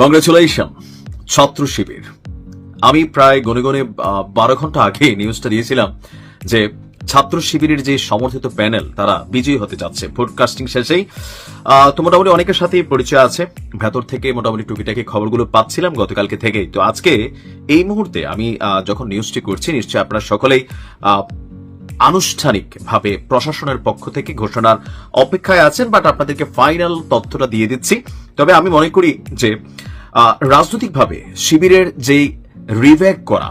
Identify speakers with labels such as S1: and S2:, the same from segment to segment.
S1: Congratulation ছাত্র শিবির। আমি প্রায় গনে গনে বারো ঘণ্টা আগে নিউজটা দিয়েছিলাম যে ছাত্র শিবিরের যে সমর্থিত প্যানেল তারা বিজয়ী হতে যাচ্ছে। ভোটকাস্টিং শেষেই তো মোটামুটি অনেকের সাথেই পরিচয় আছে। ভেতর থেকে মোটামুটি টুকিটাকি খবরগুলো পাচ্ছিলাম গতকালকে থেকেই। তো আজকে এই মুহূর্তে আমি যখন নিউজটি করছি, নিশ্চয়ই আপনারা সকলেই আনুষ্ঠানিকভাবে প্রশাসনের পক্ষ থেকে ঘোষণার অপেক্ষায় আছেন বাট আপনাদেরকে ফাইনাল তথ্যটা দিয়ে দিচ্ছি। তবে আমি মনে করি যে রাজনৈতিকভাবে শিবিরের যেই রিভ্যাক করা,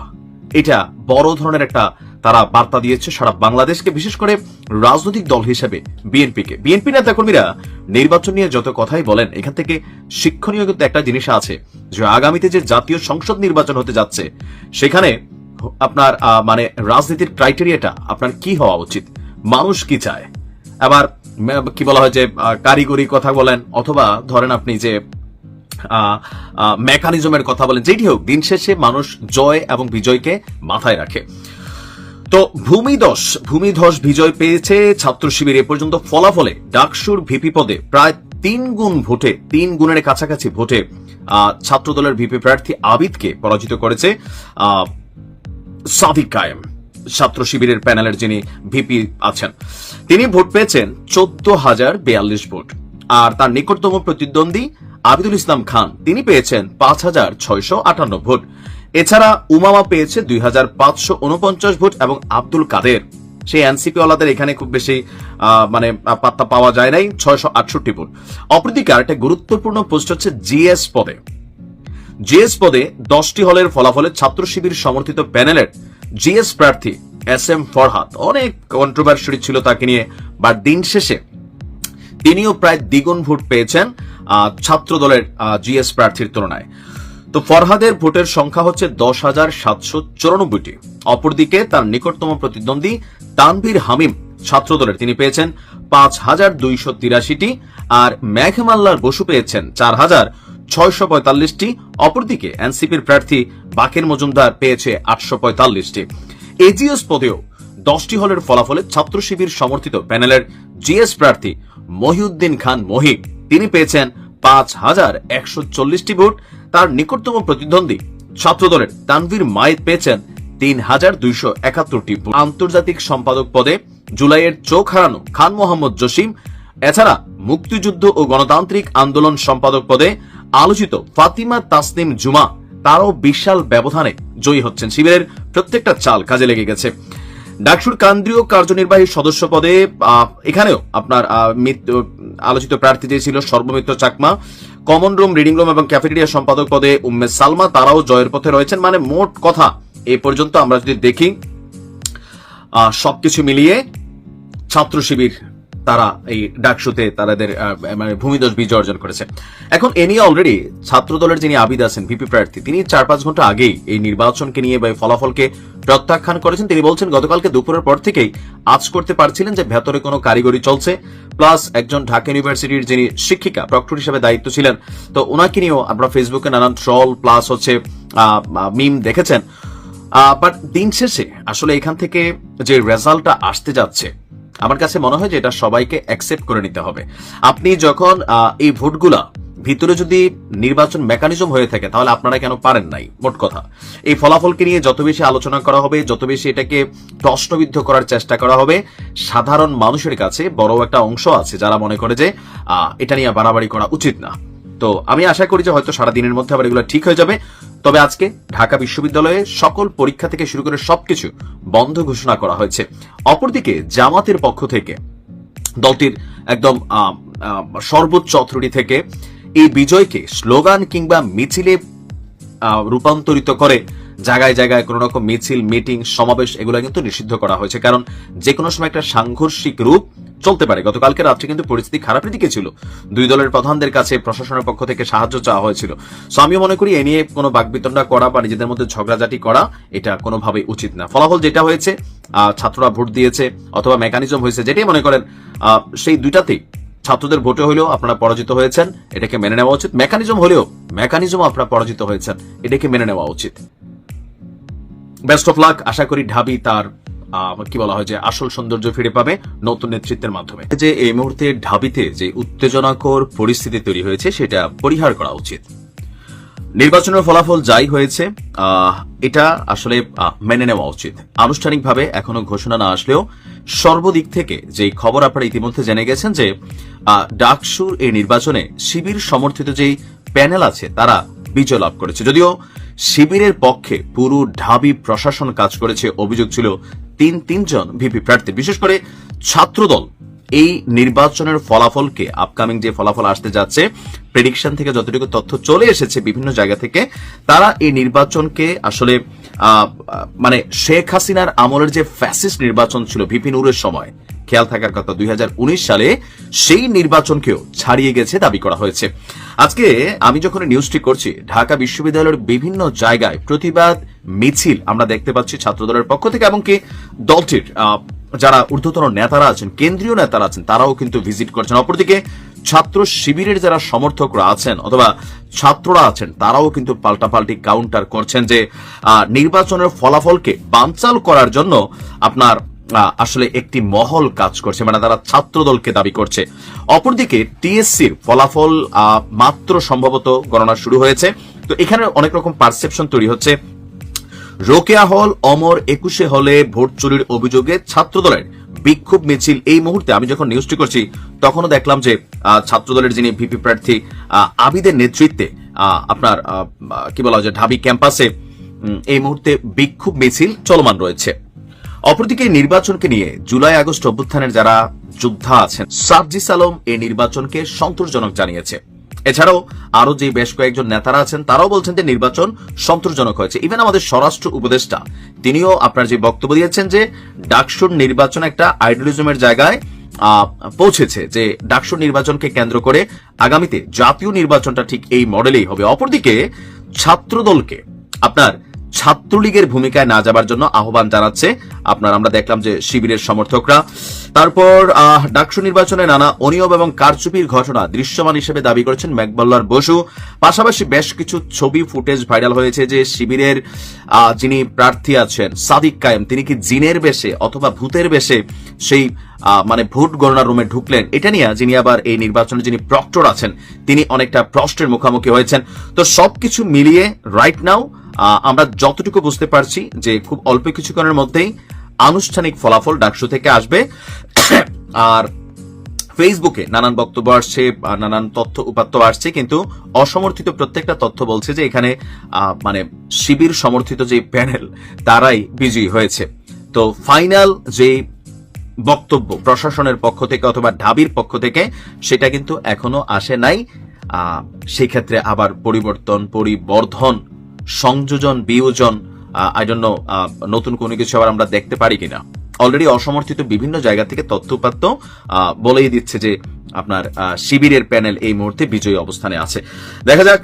S1: এটা বড় ধরনের একটা তারা বার্তা দিয়েছে সারা বাংলাদেশকে, বিশেষ করে রাজনৈতিক দল হিসেবে বিএনপিকে। বিএনপি নেতাকর্মীরা নির্বাচন নিয়ে যত কথাই বলেন, এখান থেকে শিক্ষণীয় কিন্তু একটা জিনিস আছে যে, আগামীতে যে জাতীয় সংসদ নির্বাচন হতে যাচ্ছে, সেখানে আপনার মানে রাজনীতির ক্রাইটেরিয়াটা আপনার কি হওয়া উচিত? মানুষ কি চায়? আবার কি বলা হয় যে কারিগরি কথা বলেন, অথবা ধরেন আপনি যে মেকানিজমের কথা বলেন যেটি হোক, দিন শেষে মানুষ জয় এবং বিজয়কে মাথায় রাখে। তো ভূমিধস ভূমিধস বিজয় পেয়েছে ছাত্র শিবির এ পর্যন্ত। ফলাফলে ডাকসুর ভিপি পদে প্রায় তিন গুণ ভোটে, তিন গুণের কাছাকাছি ভোটে ছাত্র দলের ভিপি প্রার্থী আবিদকে পরাজিত করেছে সাদিক কায়েম। ছাত্র শিবিরের প্যানেলের যিনি ভিপি আছেন, তিনি ভোট পেয়েছেন চোদ্দ হাজার বেয়াল্লিশ ভোট। আর তার নিকটতম প্রতিদ্বন্দ্বী আবিদুল ইসলাম খান, তিনি পেয়েছেন পাঁচ হাজার ছয়শো আটান্ন ভোট। এছাড়া উমামা পেয়েছে দুই হাজার পাঁচশো উনপঞ্চাশ ভোট এবং আব্দুল কাদের। সেই এনসিপি ওয়ালাদের এখানে খুব বেশি মানে পাত্তা পাওয়া যায় নাই, ছয়শো আটষট্টি ভোট। অপরদিকে আরেকটা গুরুত্বপূর্ণ পোস্ট হচ্ছে জিএস পদে। জিএস পদে দশটি হলের ফলাফলে ছাত্র শিবির সমর্থিত প্যানেলের জিএস প্রার্থী এস এম ফরহাদ। অনেক কন্ট্রোভার্সি ছিল তাকে নিয়ে বাট দিন শেষে তিনিও প্রায় দ্বিগুণ ভোট পেয়েছেন ছাত্র দলের জিএস প্রার্থীর তুলনায়। তো ফরহাদের ভোটের সংখ্যা হচ্ছে দশ হাজার সাতশো চৌরানব্বইটি। অপরদিকে তার নিকটতম প্রতিদ্বন্দ্বী তানভীর হামিম ছাত্র দলের তিনি পেয়েছেন পাঁচ হাজার দুইশো তিরাশিটি, আর মেঘমাল্লার বসু পেয়েছেন চার হাজার ছয়শো অপরদিকে এনসিপির প্রার্থী বাকের মজুমদার পেয়েছে আটশো এজিএস পদেও দশটি হলের ফলাফলে ছাত্র শিবির সমর্থিত প্যানেলের জিএস প্রার্থী মহিউদ্দিন খান মহিব তিনি পেয়েছেন পাঁচ হাজার একশো চল্লিশটি ভোট। তার নিকটতম প্রতিদ্বন্দ্বী ছাত্রদলের তানভীর পেয়েছেন তিন হাজার দুইশো একাত্তরটি। আন্তর্জাতিক সম্পাদক পদে জুলাইয়ের চোখ হারানো খান মোহাম্মদ জসিম। এছাড়া মুক্তিযুদ্ধ ও গণতান্ত্রিক আন্দোলন সম্পাদক পদে আলোচিত ফাতিমা তাসনিম জুমা তারও বিশাল ব্যবধানে জয়ী হচ্ছেন। শিবিরের প্রত্যেকটা চাল কাজে লেগে গেছে। ডাকসুর কেন্দ্রীয় কার্যনির্বাহী সদস্য পদে এখানেও আপনার আলোচিত প্রার্থী যে ছিল Sarbamitra Chakma, common room, reading room এবং ক্যাফেটেরিয়া সম্পাদক পদে উম্মে সালমা, তারাও জয়ের পথে রয়েছেন। মানে মোট কথা, এ পর্যন্ত আমরা যদি দেখি সবকিছু মিলিয়ে ছাত্র শিবির তারা এই ডাকসুতে তাদের মানে ভূমিদোষ বিজয় অর্জন করেছে। এখন এ নিয়ে অলরেডি ছাত্র দলের যিনি আবিদ আছেন, ভিপি প্রার্থী, তিনি চার পাঁচ ঘণ্টা আগেই এই নির্বাচনকে নিয়ে বা ফলাফলকে প্রত্যাখ্যান করেছেন। তিনি বলছেন, গতকালকে দুপুরের পর থেকেই আজ করতে পারছিলেন যে ভেতরে কোনো কারিগরি চলছে। প্লাস একজন ঢাকা ইউনিভার্সিটির যিনি শিক্ষিকা, প্রক্টর হিসেবে দায়িত্ব ছিলেন। তো ওনাকে নিয়েও আমরা ফেসবুকে নানান ট্রল প্লাস হচ্ছে মিম দেখেছেন। বাট দিন শেষে আসলে এখান থেকে যে রেজাল্টটা আসতে যাচ্ছে আমার কাছে মনে হয় যে এটা সবাইকে অ্যাকসেপ্ট করে নিতে হবে। আপনি যখন এই ভোটগুলা ভিতরে যদি নির্বাচন মেকানিজম হয়ে থাকে, তাহলে আপনারা কেন পারেন নাই? মোট কথা। এই ফলাফলকে নিয়ে যত বেশি আলোচনা করা হবে, যত বেশি এটাকে প্রশ্নবিদ্ধ করার চেষ্টা করা হবে, সাধারণ মানুষের কাছে বড় একটা অংশ আছে যারা মনে করে যে এটা নিয়ে বাড়াবাড়ি করা উচিত না। তো আমি আশা করি যে হয়তো সারা দিনের মধ্যে আবার এগুলো ঠিক হয়ে যাবে। তবে আজকে ঢাকা বিশ্ববিদ্যালয়ে সকল পরীক্ষা থেকে শুরু করে সবকিছু বন্ধ ঘোষণা করা হয়েছে। অপরদিকে জামাতের পক্ষ থেকে দলটির একদম সর্বোচ্চ অথরিটি থেকে এই বিজয়কে স্লোগান কিংবা মিছিলে রূপান্তরিত করে জায়গায় জায়গায় কোন রকম মিছিল, মিটিং, সমাবেশ এগুলো কিন্তু নিষিদ্ধ করা হয়েছে। কারণ যে কোনো সময় একটা সাংঘর্ষিক রূপ চলতে পারে। গতকালকে রাত্রে কিন্তু পরিস্থিতি খারাপের দিকে ছিল। দুই দলের প্রধানদের কাছে প্রশাসনের পক্ষ থেকে সাহায্য চাওয়া হয়েছিল। সো আমি মনে করি, এ নিয়ে কোনো বাকবিতণ্ডা করা বা নিজেদের মধ্যে ঝগড়াঝাটি করা, এটা কোনোভাবেই উচিত না। ফলাফল যেটা হয়েছে ছাত্ররা ভোট দিয়েছে অথবা মেকানিজম হয়েছে যেটাই মনে করেন সেই দুইটাতেই। ছাত্রদের ভোটে হলেও আপনারা পরাজিত হয়েছেন, এটাকে মেনে নেওয়া উচিত। মেকানিজম হলেও মেকানিজম আপনারা পরাজিত হয়েছেন, এটাকে মেনে নেওয়া উচিত। বেস্ট অফ লাক আশা করি ঢাবি তার কি বলা হয় যে আসল সৌন্দর্য ফিরে পাবে নতুন নেতৃত্বের মাধ্যমে। যে এই মুহূর্তে ঢাবিতে যে উত্তেজনাকর পরিস্থিতি তৈরি হয়েছে, সেটা পরিহার করা উচিত। নির্বাচনের ফলাফল যাই হয়েছে এটা আসলে মেনে নেওয়া উচিত। আনুষ্ঠানিকভাবে এখনও ঘোষণা না আসলেও সর্বদিক থেকে যে খবর আপনারা ইতিমধ্যে জেনে গেছেন যে ডাকসুর এই নির্বাচনে শিবির সমর্থিত যেই প্যানেল আছে, তারা বিজয় লাভ করেছে। যদিও শিবিরের পক্ষে পুরো ঢাবি প্রশাসন কাজ করেছে, অভিযোগ ছিল তিন তিনজন ভিপি প্রার্থী, বিশেষ করে ছাত্রদল, এই নির্বাচনের ফলাফলকে আপকামিং যে ফলাফল আসতে যাচ্ছে প্রেডিকশন থেকে যতটুকু তথ্য চলে এসেছে বিভিন্ন জায়গা থেকে, তারা এই নির্বাচনকে আসলে মানে শেখ হাসিনার আমলের যে ফ্যাসিস্ট নির্বাচন ছিল ভিপি নুরের সময় খেয়াল থাকার কথা দুই হাজার উনিশ সালে সেই নির্বাচনকেও ছাড়িয়ে গেছে দাবি করা হয়েছে। আজকে আমি যখন নিউজটি করছি ঢাকা বিশ্ববিদ্যালয়ের বিভিন্ন জায়গায় প্রতিবাদ মিছিল আমরা দেখতে পাচ্ছি ছাত্রদলের পক্ষ থেকে এমনকি দলটির আহ, যারা ঊর্ধ্বতন নেতারা আছেন কেন্দ্রীয় নেতারা আছেন তারাও কিন্তু ভিজিট করছেন। অপরদিকে ছাত্র শিবিরের যারা সমর্থকরা আছেন অথবা ছাত্ররা আছেন তারাও কিন্তু পাল্টাপাল্টি কাউন্টার করছেন যে নির্বাচনের ফলাফলকে বানচাল করার জন্য আপনার আসলে একটি মহল কাজ করছে মানে তারা ছাত্র দলকে দাবি করছে। অপরদিকে টিএসসির ফলাফল মাত্র সম্ভবত গণনা শুরু হয়েছে। তো এখানে অনেক রকম পারসেপশন তৈরি হচ্ছে। রোকেয়া হল, অমর একুশে হলে ভোট চুরির অভিযোগে ছাত্রদলের বিক্ষোভ মিছিল। এই মুহূর্তে আমি যখন নিউজটি করছি, তখনও দেখলাম যে ছাত্রদলের যিনি ভিপি প্রার্থী আবিদের নেতৃত্বে আপনার কি বলা হয় ঢাবি ক্যাম্পাসে এই মুহূর্তে বিক্ষোভ মিছিল চলমান রয়েছে। অপরদিকে নির্বাচনকে নিয়ে জুলাই আগস্ট অভ্যুত্থানের যারা যোদ্ধা আছেন সার্জিস আলম এই নির্বাচনকে সন্তোষজনক জানিয়েছে। এছাড়াও আরও যে বেশ কয়েকজন নেতারা আছেন, তারাও বলছেন যে নির্বাচন সন্তোষজনক হয়েছে। ইভেন আমাদের স্বরাষ্ট্র উপদেষ্টা, তিনিও আপনার যে বক্তব্য দিয়েছেন যে ডাকসুর নির্বাচন একটা আইডিয়ালিজমের জায়গায় পৌঁছেছে যে ডাকসুর নির্বাচনকে কেন্দ্র করে আগামীতে জাতীয় নির্বাচনটা ঠিক এই মডেলেই হবে। অপরদিকে ছাত্রদলকে আপনার ছাত্রলীগের ভূমিকায় না যাবার জন্য আহ্বান জানাচ্ছে, আপনার আমরা দেখলাম যে শিবিরের সমর্থকরা। তারপর ডাকসু নির্বাচনে নানা অনিয়ম এবং কারচুপির ঘটনা দৃশ্যমান হিসেবে দাবি করেছেন ম্যাকবল্লার বসু। পাশাপাশি বেশ কিছু ছবি, ফুটেজ ভাইরাল হয়েছে যে শিবিরের যিনি প্রার্থী আছেন, সাদিক কায়েম, তিনি কি জিনের বেশে অথবা ভূতের বেশে সেই মানে ভোট গণনার রুমে ঢুকলেন, এটা নিয়ে যিনি আবার এই নির্বাচনে যিনি প্রক্টর আছেন, তিনি অনেকটা প্রশ্নের মুখোমুখি হয়েছেন। তো সবকিছু মিলিয়ে রাইট নাও আমরা যতটুকু বুঝতে পারছি যে খুব অল্প কিছুক্ষণের মধ্যেই আনুষ্ঠানিক ফলাফল ডাকসু থেকে আসবে। আর ফেসবুকে নানান বক্তব্য আসছে নানান তথ্য উপাত্ত আসছে কিন্তু অসমর্থিত প্রত্যেকটা তথ্য বলছে যে এখানে মানে শিবির সমর্থিত যে প্যানেল তারাই বিজয়ী হয়েছে। তো ফাইনাল যে বক্তব্য প্রশাসনের পক্ষ থেকে অথবা ঢাবির পক্ষ থেকে সেটা কিন্তু এখনও আসে নাই। আহ, সেই ক্ষেত্রে আবার পরিবর্তন পরিবর্ধন সংযোজন, বিয়োজন আই ডোন্ট নো নতুন কোনো কিছু আবার আমরা দেখতে পারি কিনা। অলরেডি অসমর্থিত বিভিন্ন জায়গা থেকে তথ্যপাত্য বলেই দিচ্ছে যে আপনার শিবিরের প্যানেল এই মুহূর্তে বিজয়ী অবস্থানে আছে। দেখা যাক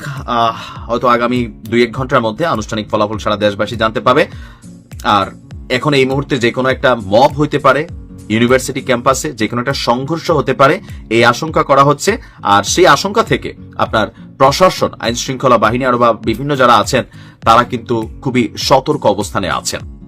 S1: হয়তো আগামী দুই এক ঘণ্টার মধ্যে আনুষ্ঠানিক ফলাফল সারা দেশবাসী জানতে পাবে। আর এখন এই মুহূর্তে যে কোনো একটা মব হইতে পারে, ইউনিভার্সিটি ক্যাম্পাসে যে কোনো একটা সংঘর্ষ হতে পারে, এই আশঙ্কা করা হচ্ছে। আর সেই আশঙ্কা থেকে আপনার প্রশাসন আইন শৃঙ্খলা বাহিনী আরও বা বিভিন্ন যারা আছেন, তারা কিন্তু খুবই সতর্ক অবস্থানে আছেন।